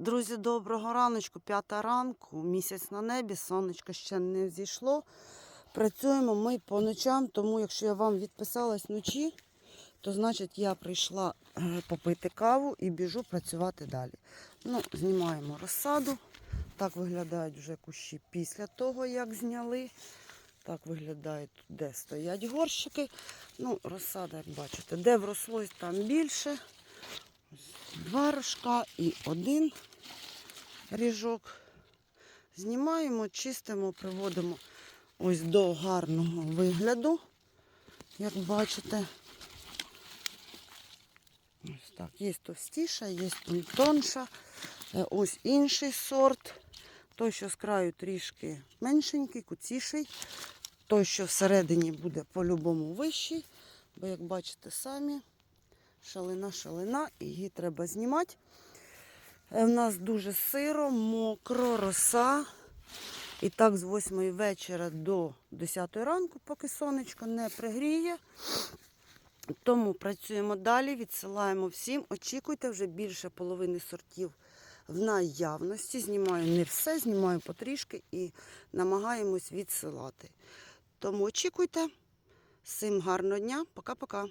Друзі, доброго раночку, п'ята ранку, місяць на небі, сонечко ще не зійшло. Працюємо ми по ночам, тому якщо я вам відписалась вночі, то значить я прийшла е, попити каву і біжу працювати далі. Ну, знімаємо розсаду. Так виглядають вже кущі після того, як зняли. Так виглядають де стоять горщики. Ну, розсада, як бачите, де врослось, там більше. Два рожка і один ріжок. Знімаємо, чистимо, приводимо ось до гарного вигляду, як бачите. Ось так, є товстіша, є тонша. Е, Ось інший сорт. Той, що з краю трішки меншенький, куціший. Той, що всередині буде по-любому вищий. Бо, як бачите самі, шалина, шалина, її треба знімати. Е, В нас дуже сиро, мокро, роса. І так з 8 вечора до 10 ранку, поки сонечко не пригріє. Тому працюємо далі, відсилаємо всім. Очікуйте вже більше половини сортів в наявності. Знімаю не все, знімаю потрішки і намагаємось відсилати. Тому очікуйте. Всім гарного дня. Пока-пока.